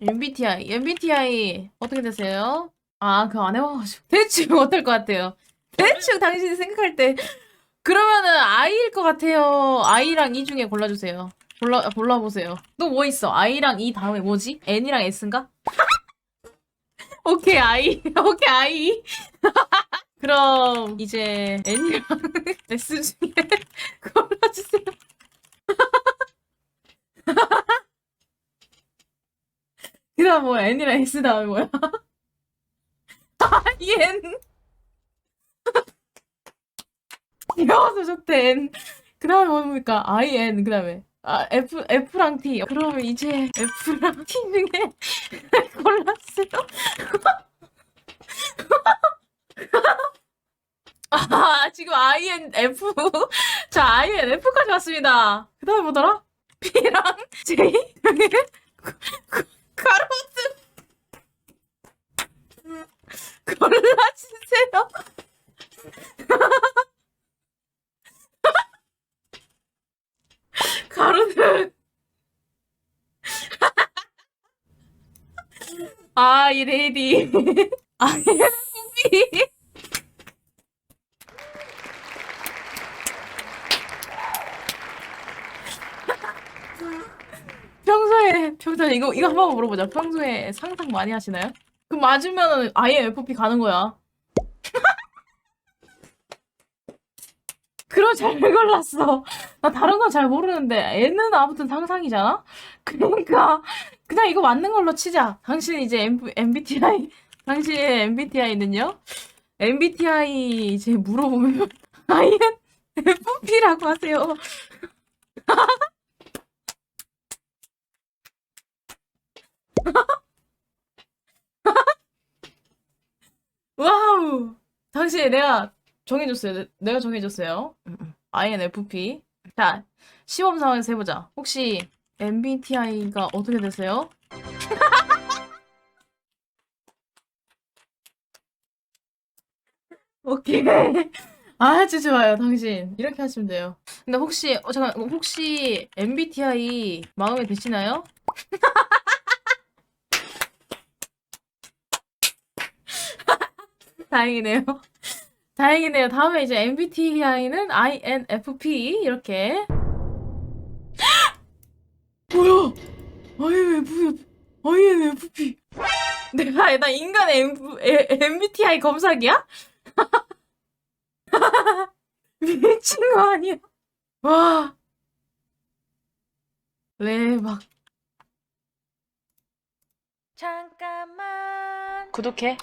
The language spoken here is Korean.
MBTI, MBTI 어떻게 되세요? 아, 그거 안 해봐가지고. 대충 어떨 것 같아요? 대충 당신이 생각할 때. 그러면은 I일 것 같아요. I랑 E 중에 골라주세요. 골라, 골라보세요. 또 뭐 있어? I랑 E 다음에 뭐지? N이랑 S인가? 오케이, I. 오케이, I. 그럼 이제 N이랑 S 중에 골라주세요. 그 다음 뭐야? N이랑 S 다음에 뭐야? I, N. 귀여워서 좋대, N. 그 다음에 뭡니까? I, N. 그 다음에. 아, F, F랑 T. 그러면 이제 F랑 T 중에 골랐어요. 아, 지금 INF. 자, INF까지 왔습니다. 그 다음에 뭐더라? B랑 J. 가로등. 골라주세요. 가로등. 아, 이 레디. 아, 이 레디. 평소에 평소에 이거 이거 한번 물어보자. 평소에 상상 많이 하시나요? 그 맞으면 아예 FP 가는 거야. 그럼 잘 골랐어. 나 다른 건 잘 모르는데 N은 아무튼 상상이잖아. 그러니까 그냥 이거 맞는 걸로 치자. 당신 이제 MBTI 당신의 MBTI는요? MBTI 이제 물어보면 INFP라고 하세요. 와우! 당신 내가 정해줬어요. 내- 내가 정해줬어요. INFP. 자, 시범 상황에서 해보자. 혹시 MBTI가 어떻게 되세요? 오케이. 아주 좋아요, 당신. 이렇게 하시면 돼요. 근데 혹시, 어, 잠깐, 혹시 MBTI 마음에 드시나요? 다행이네요. 다행이네요. 다음에 이제 MBTI는 INFP 이렇게. 뭐야? INFP. INFP. 내가 나 인간 M, 에, MBTI 검사기야? 미친 거 아니야? 와. 레박. 잠깐만 구독해.